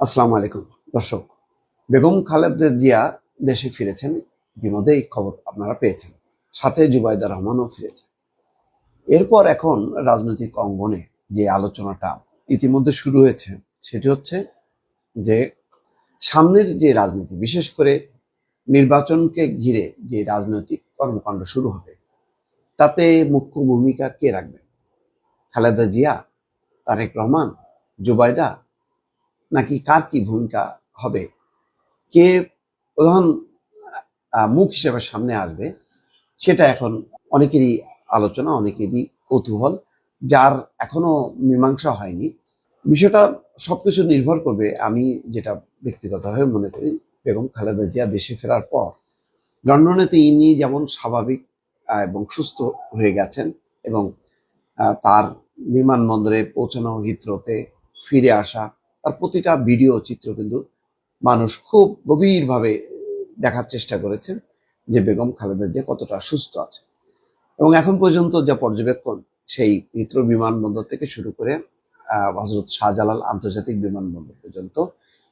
আসসালামু আলাইকুম, দর্শক। বেগম খালেদা জিয়া দেশে ফিরেছেন ইতিমধ্যে এই খবর আপনারা পেয়েছেন। সাথে জুবাইদা রহমানও ফিরেছেন। এরপর এখন রাজনৈতিক অঙ্গনে যে আলোচনাটা ইতিমধ্যে শুরু হয়েছে, সেটি হচ্ছে যে সামনের যে রাজনীতি, বিশেষ করে নির্বাচনকে ঘিরে যে রাজনৈতিক কর্মকাণ্ড শুরু হবে, তাতে মুখ্য ভূমিকা কে রাখবেন খালেদা জিয়া, তারেক রহমান, জুবাইদা নাকি কার কি ভূমিকা হবে? কে প্রধান মুখ হিসেবে সামনে আসবে, সেটা এখন অনেকেরই আলোচনা, অনেকেরই কৌতূহল, যার এখনও মীমাংসা হয়নি। বিষয়টা সবকিছু নির্ভর করবে, আমি যেটা ব্যক্তিগতভাবে মনে করি, বেগম খালেদা জিয়া দেশে ফেরার পর। লন্ডনে তিনি যেমন স্বাভাবিক এবং সুস্থ হয়ে গেছেন এবং তার বিমানবন্দরে পৌঁছানো হিথ্রোতে ফিরে আসা তার প্রতিটা ভিডিও চিত্র কিন্তু মানুষ খুব গভীরভাবে দেখার চেষ্টা করেছেন যে বেগম খালেদা জিয়া কতটা সুস্থ আছে। এবং এখন পর্যন্ত যা পর্যবেক্ষণ, সেই হিথ্রো বিমানবন্দর থেকে শুরু করে হজরত শাহজালাল আন্তর্জাতিক বিমানবন্দর পর্যন্ত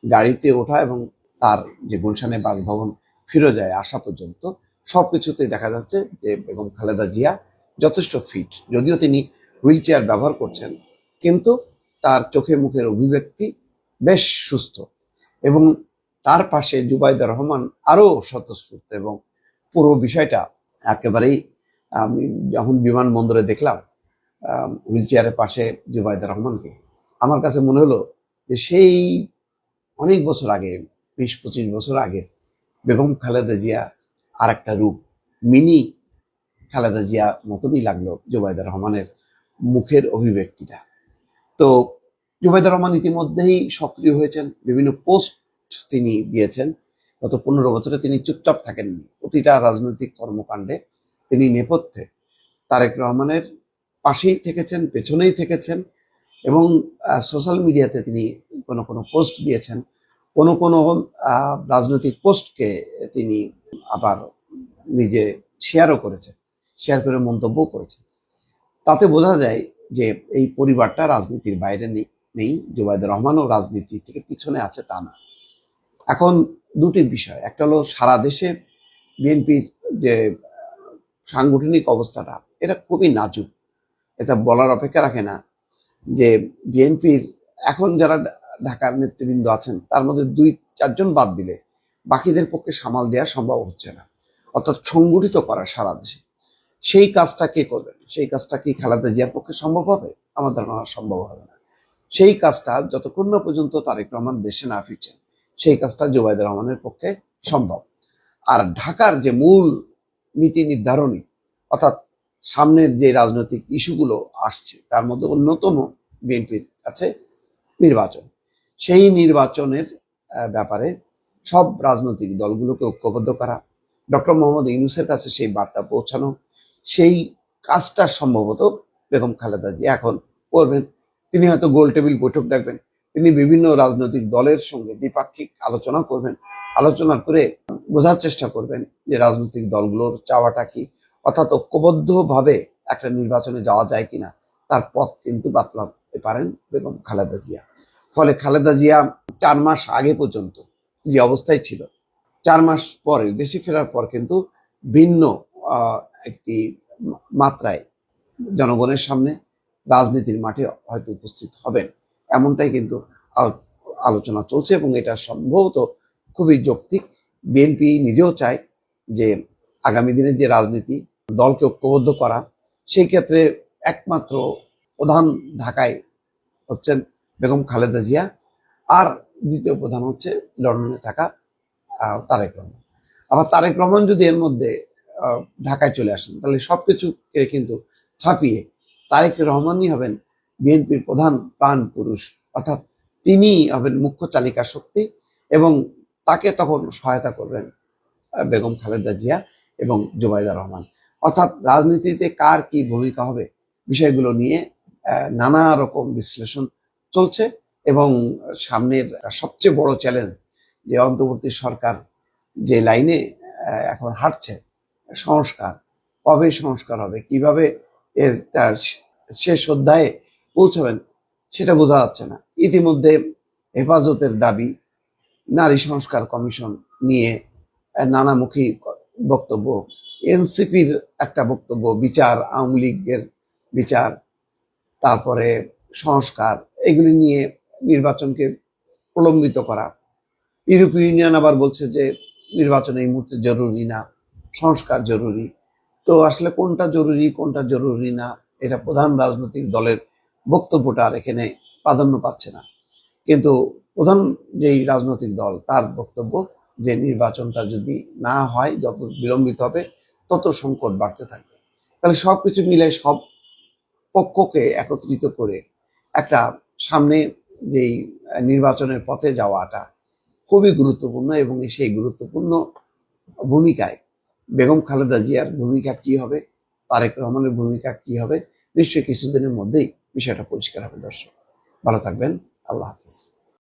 গাড়িতে ওঠা এবং তার যে গুলশানে বাসভবন ফিরে যায় আসা পর্যন্ত সব কিছুতেই দেখা যাচ্ছে যে বেগম খালেদা জিয়া যথেষ্ট ফিট যদিও তিনি হুইল চেয়ার ব্যবহার করছেন, কিন্তু তার চোখে মুখের অভিব্যক্তি বেশ সুস্থ। এবং তার পাশে জুবাইদা রহমান আরও স্বতঃস্ফূর্ত এবং পুরো বিষয়টা একেবারেই, আমি যখন বিমানবন্দরে দেখলাম হুইল চেয়ারের পাশে জুবাইদা রহমানকে, আমার কাছে মনে হলো যে সেই অনেক বছর আগে, বিশ পঁচিশ বছর আগে, বেগম খালেদা জিয়া আর একটা রূপ, মিনি খালেদা জিয়া মতনই লাগল জুবাইদা রহমানের মুখের অভিব্যক্তিটা। তো জুবাইদা রহমান ইতিমধ্যেই সক্রিয় হয়েছেন। বিভিন্ন পোস্ট তিনি দিয়েছেন। গত পনেরো বছরে তিনি চুপচাপ থাকেননি। প্রতিটা রাজনৈতিক কর্মকাণ্ডে তিনি নেপথ্যে। তারেক রহমানের পাশেই থেকেছেন, পেছনেই থেকেছেন এবং সোশ্যাল মিডিয়াতে তিনি কোনো কোনো পোস্ট দিয়েছেন। কোনো কোনো রাজনৈতিক পোস্টকে তিনি আবার নিজে শেয়ারও করেছেন, শেয়ার করে মন্তব্য করেছেন। তাতে বোঝা যায় যে এই পরিবারটা রাজনীতির বাইরে নেই। নেই, জুবাইদুর রহমানও রাজনীতি থেকে পিছনে আছে তা না। এখন দুটি বিষয়, একটা হলো সারা দেশে বিএনপির যে সাংগঠনিক অবস্থাটা, এটা খুবই নাজুক। এটা বলার অপেক্ষা রাখে না যে, বিএনপির এখন যারা ঢাকার নেতৃবৃন্দ আছেন, তার মধ্যে দুই, চারজন বাদ দিলে বাকিদের পক্ষে সামাল দেওয়া সম্ভব হচ্ছে না। অর্থাৎ সংগঠিত করা সারা দেশে। সেই কাজটা কে করবেন সেই কাজটা কি খালেদা জিয়ার পক্ষে সম্ভব হবে? আমার ধারণা সম্ভব হবে না। সেই কাজটা যতক্ষণ না পর্যন্ত তারেক রহমান দেশে না ফিরছেন, সেই কাজটা জুবাইদুর রহমানের পক্ষে সম্ভব। আর ঢাকার যে মূল নীতি নির্ধারণী, অর্থাৎ সামনের যে রাজনৈতিক ইস্যুগুলো আসছে, তার মধ্যে অন্যতম বিএনপির কাছে নির্বাচন। সেই নির্বাচনের ব্যাপারে সব রাজনৈতিক দলগুলোকে ঐক্যবদ্ধ করা, ডক্টর মোহাম্মদ ইউনুসের কাছে সেই বার্তা পৌঁছানো, সেই কাজটা সম্ভবত বেগম খালেদা জি এখন করবেন। তিনি হয়তো গোল টেবিল বৈঠক ডাকবেন। তিনি বিভিন্ন রাজনৈতিক দলের সঙ্গে দ্বিপাক্ষিক আলোচনা করবেন। আলোচনা করে বোঝার চেষ্টা করবেন যে রাজনৈতিক দলগুলোর চাওয়াটা কি, অর্থাৎ ঐক্যবদ্ধভাবে একটা নির্বাচনে যাওয়া যায় কিনা। তার পথ কিন্তু বাতলাতে পারেন বেগম খালেদা জিয়া। ফলে খালেদা জিয়া চার মাস আগে পর্যন্ত যে অবস্থায় ছিল, চার মাস পরে, দেশে ফেরার পর কিন্তু ভিন্ন একটি মাত্রায় জনগণের সামনে রাজনীতির মাঠে হয়তো উপস্থিত হবেন। এমনটাই কিন্তু আলোচনা চলছে এবং এটা সম্ভবত খুবই যৌক্তিক। বিএনপি নিজেও চায় যে আগামী দিনের যে রাজনীতি দলকে ঐক্যবদ্ধ করা, সেই ক্ষেত্রে একমাত্র প্রধান ঢাকায় হচ্ছেন বেগম খালেদা জিয়া আর দ্বিতীয় প্রধান হচ্ছে লন্ডনে থাকা তারেক রহমান। আবার তারেক রহমান যদি এর মধ্যে ঢাকায় চলে আসেন, তাহলে সবকিছুকে কিন্তু ছাপিয়ে তারেক রহমানই হবেন বিএনপির প্রধান প্রাণ পুরুষ। অর্থাৎ তিনি হবেন মুখ্য চালিকা শক্তি এবং তাকে তখন সহায়তা করবেন বেগম খালেদা জিয়া এবং জুবাইদা রহমান। অর্থাৎ রাজনীতিতে কার কি ভূমিকা হবে বিষয়গুলো নিয়ে নানা রকম বিশ্লেষণ চলছে এবং সামনের সবচেয়ে বড় চ্যালেঞ্জ যে অন্তর্বর্তী সরকার যে লাইনে এখন হাঁটছে, সংস্কার, কবে সংস্কার হবে, কীভাবে এর তার শেষ অধ্যায়ে পৌঁছাবেন, সেটা বোঝা যাচ্ছে না। ইতিমধ্যে হেফাজতের দাবি, নারী সংস্কার কমিশন নিয়ে নানামুখী বক্তব্য, এনসিপির একটা বক্তব্য, বিচার, আওয়ামী লীগের বিচার, তারপরে সংস্কার, এগুলি নিয়ে নির্বাচনকে প্রলম্বিত করা। ইউরোপীয় ইউনিয়ন আবার বলছে যে, নির্বাচন এই মুহূর্তে জরুরি না, সংস্কার জরুরি। তো আসলে কোনটা জরুরি কোনটা জরুরি না, এটা প্রধান রাজনৈতিক দলের বক্তব্যটা আর এখানে প্রাধান্য পাচ্ছে না। কিন্তু প্রধান যেই রাজনৈতিক দল, তার বক্তব্য যে নির্বাচনটা যদি না হয়, যত বিলম্বিত হবে, তত সংকট বাড়তে থাকবে। তাহলে সব কিছু মিলে সব পক্ষকে একত্রিত করে একটা সামনে যেই নির্বাচনের পথে যাওয়াটা খুবই গুরুত্বপূর্ণ এবং সেই গুরুত্বপূর্ণ ভূমিকায় বেগম খালেদা জিয়ার ভূমিকা কি হবে? তারেক রহমানের ভূমিকা কি হবে? নিশ্চয়ই কিছুদিনের মধ্যেই বিষয়টা পরিষ্কার হবে, দর্শক। ভালো থাকবেন। আল্লাহ হাফিজ।